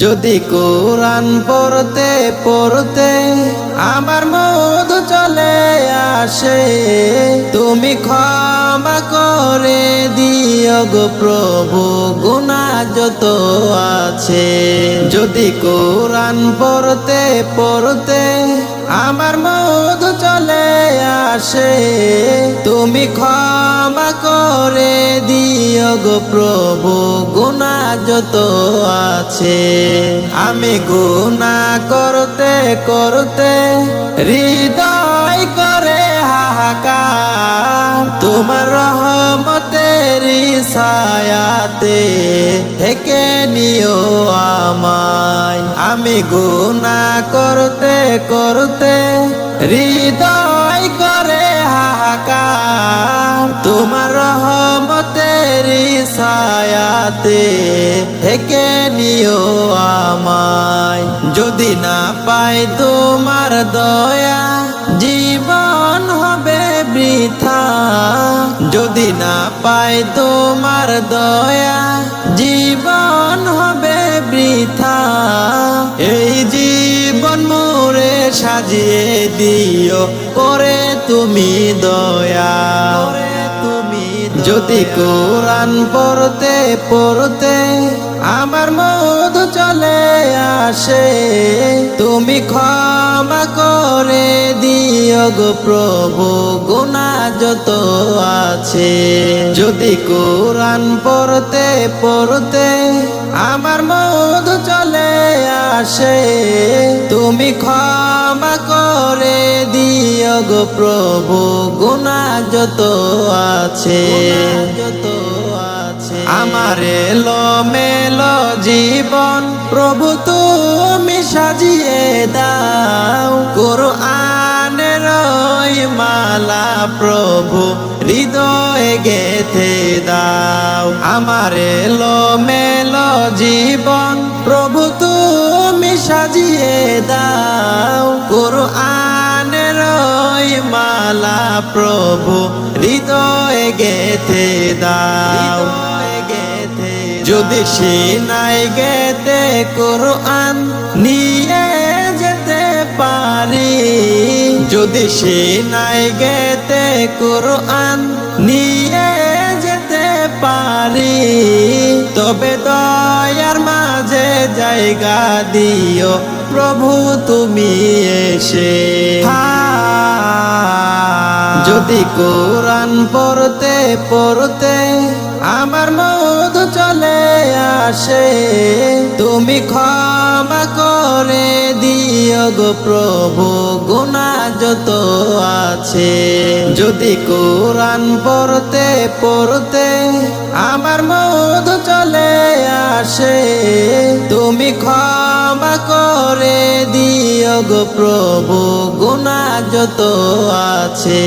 যদি কোরআন পড়তে পড়তে আমার মধু চলে আসে, তুমি ক্ষমা করে দিও গো প্রভু, গুণা যত আছে। যদি কোরআন পড়তে পড়তে আমার মধু চলে আসে তুমি ক্ষমা করে দিও গো প্রভু, গুণা যত আছে। আমি গুণা করতে করতে হৃদয় করে হাহাকার। তোমার রহমতের ছায়াতে থেকে নিও আমায়। আমি গুণা করতে করতে হৃদয় ছায়াতে থেকে নিও আমায়। যদি না পাই তোমার দয়া, জীবন হবে বৃথা। যদি না পাই তোমার দয়া, জীবন হবে বৃথা। এই জীবন মোরে সাজিয়ে দিও করে তুমি দয়া। যদি কোরআন পড়তে পড়তে আমার মধু চলে আসে, তুমি ক্ষমা করে দিও গো প্রভু গুণা যত আছে। যদি কোরআন পড়তে পড়তে আমার মধু চলে আসে, তুমি ক্ষমা করে গো প্রভু, গুণা যত আছে। যত আছে আমার এলো মেলো জীবন, প্রভু তুমি সাজিয়ে দাও। কোরআনের মালা প্রভু, হৃদয়ে গেথে দাও। আমার এলো মেলো জীবন, প্রভু তুমি সাজিয়ে দাও। কোরআনের ওই মালা প্রভু হৃদয়ে গেথে দাও। যদি সে নাই গেতে কোরআন নিয়ে যেতে পারি যদি সে নাই গেতে কোরআন নিয়ে যেতে পারি তবে দয়ার মাঝে জায়গা দিও প্রভু তুমি এসে। যদি কোরআন পড়তে পড়তে আমার মধু চলে আসে, তুমি ক্ষমা করে দিও গো প্রভু, গুণা যত আছে। যদি কোরআন পড়তে পড়তে আমার মধু চলে আসে, তুমি ক্ষমা দিও গো প্রভু গুণা যত আছে।